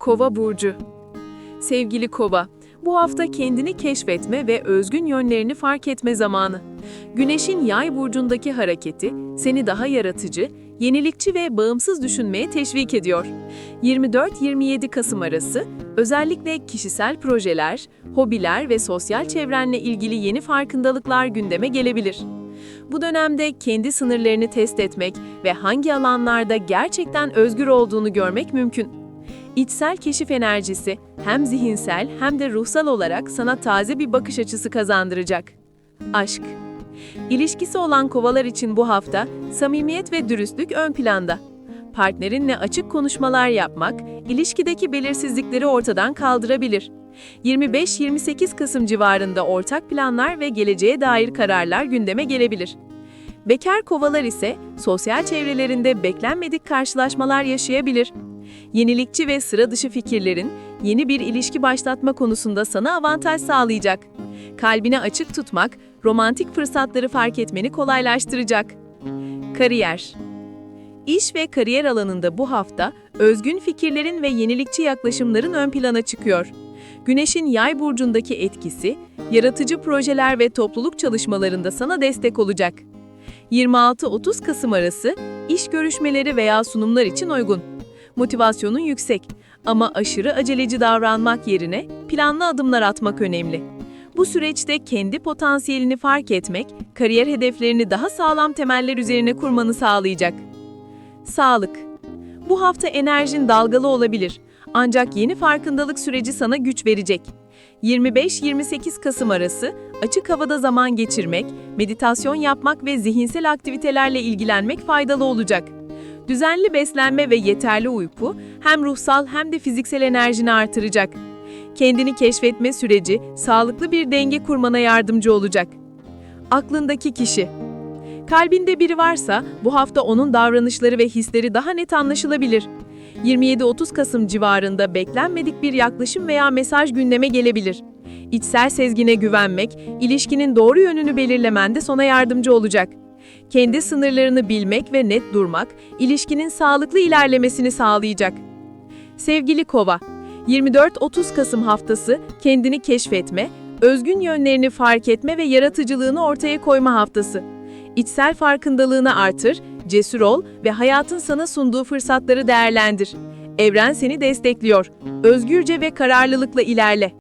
Kova burcu. Sevgili Kova, bu hafta kendini keşfetme ve özgün yönlerini fark etme zamanı. Güneşin Yay burcundaki hareketi seni daha yaratıcı, yenilikçi ve bağımsız düşünmeye teşvik ediyor. 24-27 Kasım arası özellikle kişisel projeler, hobiler ve sosyal çevrenle ilgili yeni farkındalıklar gündeme gelebilir. Bu dönemde kendi sınırlarını test etmek ve hangi alanlarda gerçekten özgür olduğunu görmek mümkün. İçsel keşif enerjisi hem zihinsel hem de ruhsal olarak sana taze bir bakış açısı kazandıracak. Aşk İlişkisi olan kovalar için bu hafta samimiyet ve dürüstlük ön planda. Partnerinle açık konuşmalar yapmak, ilişkideki belirsizlikleri ortadan kaldırabilir. 25-28 Kasım civarında ortak planlar ve geleceğe dair kararlar gündeme gelebilir. Bekar kovalar ise sosyal çevrelerinde beklenmedik karşılaşmalar yaşayabilir. Yenilikçi ve sıra dışı fikirlerin yeni bir ilişki başlatma konusunda sana avantaj sağlayacak. Kalbini açık tutmak, romantik fırsatları fark etmeni kolaylaştıracak. Kariyer İş ve kariyer alanında bu hafta özgün fikirlerin ve yenilikçi yaklaşımların ön plana çıkıyor. Güneşin yay burcundaki etkisi, yaratıcı projeler ve topluluk çalışmalarında sana destek olacak. 26-30 Kasım arası iş görüşmeleri veya sunumlar için uygun. Motivasyonun yüksek ama aşırı aceleci davranmak yerine planlı adımlar atmak önemli. Bu süreçte kendi potansiyelini fark etmek, kariyer hedeflerini daha sağlam temeller üzerine kurmanı sağlayacak. Sağlık Bu hafta enerjin dalgalı olabilir ancak yeni farkındalık süreci sana güç verecek. 25-28 Kasım arası açık havada zaman geçirmek, meditasyon yapmak ve zihinsel aktivitelerle ilgilenmek faydalı olacak. Düzenli beslenme ve yeterli uyku hem ruhsal hem de fiziksel enerjini artıracak. Kendini keşfetme süreci sağlıklı bir denge kurmana yardımcı olacak. Aklındaki kişi Kalbinde biri varsa bu hafta onun davranışları ve hisleri daha net anlaşılabilir. 27-30 Kasım civarında beklenmedik bir yaklaşım veya mesaj gündeme gelebilir. İçsel sezgine güvenmek, ilişkinin doğru yönünü belirlemende sana yardımcı olacak. Kendi sınırlarını bilmek ve net durmak, ilişkinin sağlıklı ilerlemesini sağlayacak. Sevgili Kova, 24-30 Kasım haftası kendini keşfetme, özgün yönlerini fark etme ve yaratıcılığını ortaya koyma haftası. İçsel farkındalığını artır, cesur ol ve hayatın sana sunduğu fırsatları değerlendir. Evren seni destekliyor. Özgürce ve kararlılıkla ilerle.